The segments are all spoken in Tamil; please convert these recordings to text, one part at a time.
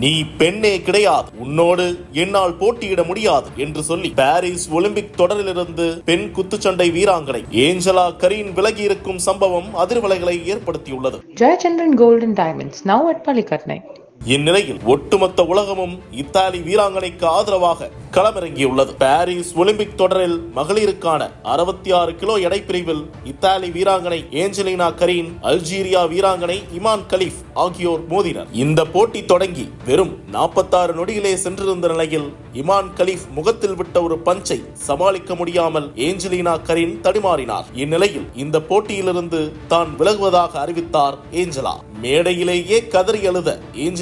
நீ பெண்ணே கிடையாது. உன்னோடு என்னால் போட்டியிட முடியாது என்று சொல்லி பாரிஸ் ஒலிம்பிக் தொடரிலிருந்து பெண் குத்துச்சண்டை வீராங்கனை ஏஞ்சலா கரீன் விலகி இருக்கும் சம்பவம் அதிர்வலைகளை ஏற்படுத்தியுள்ளது. Jayachandran golden diamonds now at பாலிகட்னை இந்நிலையில் ஒட்டுமொத்த உலகமும் இத்தாலி வீராங்கனைக்கு ஆதரவாக களமிறங்கியுள்ளது. பாரிஸ் ஒலிம்பிக் தொடரில் மகளிருக்கான அறுபத்தி ஆறு கிலோ எடை பிரிவில் இத்தாலி வீராங்கனை ஏஞ்சலினா கரீன் அல்ஜீரியா வீராங்கனை இமான் கலீஃப் ஆகியோர் மோதினர். இந்த போட்டி தொடங்கி வெறும் 46 நொடியிலே சென்றிருந்த நிலையில் இமான் கலீஃப் முகத்தில் விட்ட ஒரு பஞ்சை சமாளிக்க முடியாமல் ஏஞ்சலினா கரீன் தடுமாறினார். இந்நிலையில் இந்த போட்டியிலிருந்து தான் விலகுவதாக அறிவித்தார் ஏஞ்சலா. மேடையிலேயே கதறி எழுத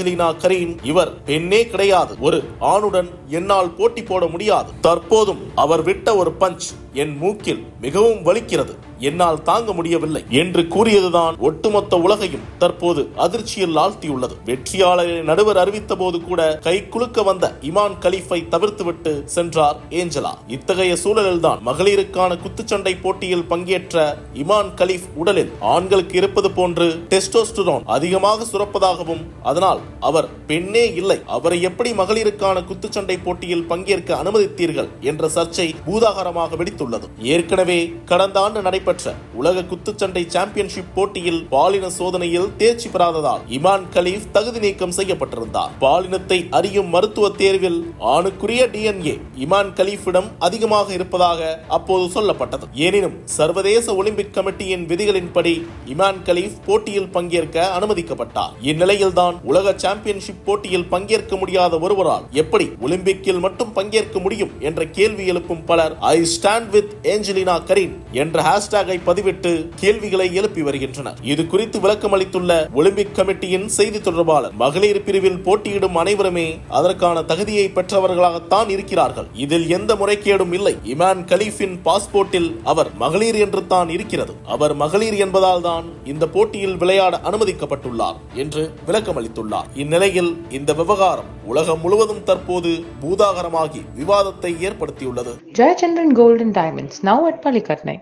ஏஞ்சலினா கரீன் இவர் பெண்ணே கிடையாது. ஒரு ஆணுடன் என்னால் போட்டி போட முடியாது. தற்போதும் அவர் விட்ட ஒரு பஞ்ச். என் மூக்கில் மிகவும் வலிக்கிறது. என்னால் தாங்க முடியவில்லை. என்று கூறியதுதான் ஒட்டுமொத்த உலகையும் தற்போது அதிர்ச்சியில் ஆழ்த்தியுள்ளது. வெற்றியாளரை நடுவர் அறிவித்த போது கூட கை குலுக்க வந்த இமான் கலீஃபை தவிர்த்துவிட்டு சென்றார் ஏஞ்சலா. இத்தகைய சூழலில்தான் மகளிருக்கான குத்துச்சண்டை போட்டியில் பங்கேற்ற இமான் கலீஃப் உடலில் ஆண்களுக்கு இருப்பது போன்று டெஸ்டோஸ்டரோன் அதிகமாக சுரப்பதாகவும் அதனால் அவர் பெண்ணே இல்லை. அவரை எப்படி மகளிருக்கான குத்துச்சண்டை போட்டியில் பங்கேற்க அனுமதித்தீர்கள் என்ற சர்ச்சை பூதாகரமாக வெடித்துள்ளது. ஏற்கனவே கடந்த ஆண்டு நடைபெற்ற உலக குத்துச்சண்டை சாம்பியன்ஷிப் போட்டியில் பாலின சோதனையில் தேர்ச்சி பெறாததால் இமான் கலீஃப் தகுதி நீக்கம் செய்யப்பட்டிருந்தார். பாலினத்தை அறியும் மருத்துவ தேர்வில் ஆணுக்குரிய டிஎன்ஏ இமான் கலீஃபிடம் அதிகமாக இருப்பதாக அப்போது சொல்லப்பட்டது. எனினும் சர்வதேச ஒலிம்பிக் கமிட்டியின் விதிகளின்படி இமான் கலீஃப் போட்டியில் பங்கேற்க அனுமதிக்கப்பட்டார். இந்நிலையில்தான் உலக சாம்பியன்ஷிப் போட்டியில் பங்கேற்க முடியாத ஒருவரால் எப்படி ஒலிம்பிக்கில் மட்டும் பங்கேற்க முடியும் என்ற கேள்வி எழுப்பும் பலர் I stand with Angelina Karine என்ற ஹேஷ்டேகை பதிவிட்டு கேள்விகளை எழுப்பி வருகின்றனர். இது குறித்து விளக்கம் அளித்துள்ள ஒலிம்பிக் கமிட்டியின் செய்தி தொடர்பாளர் மகளிர் பிரிவில் போட்டியிடும் அனைவருமே அதற்கான தகுதியை பெற்றவர்களாகத்தான் இருக்கிறார்கள். இதில் எந்த முறைகேடும் இல்லை. இமான் கலீஃபின் பாஸ்போர்ட்டில் அவர் மகளிர் என்று தான் இருக்கிறது. அவர் மகளிர் என்பதால் தான் இந்த போட்டியில் விளையாட அனுமதிக்கப்பட்டுள்ளார் என்று விளக்கம் அளித்துள்ளார் இந்நிலையில் இந்த விவகாரம் உலகம் முழுவதும் தற்போது பூதாகரமாகி விவாதத்தை ஏற்படுத்தியுள்ளது. Jayachandran golden diamonds now at பலிகட்னை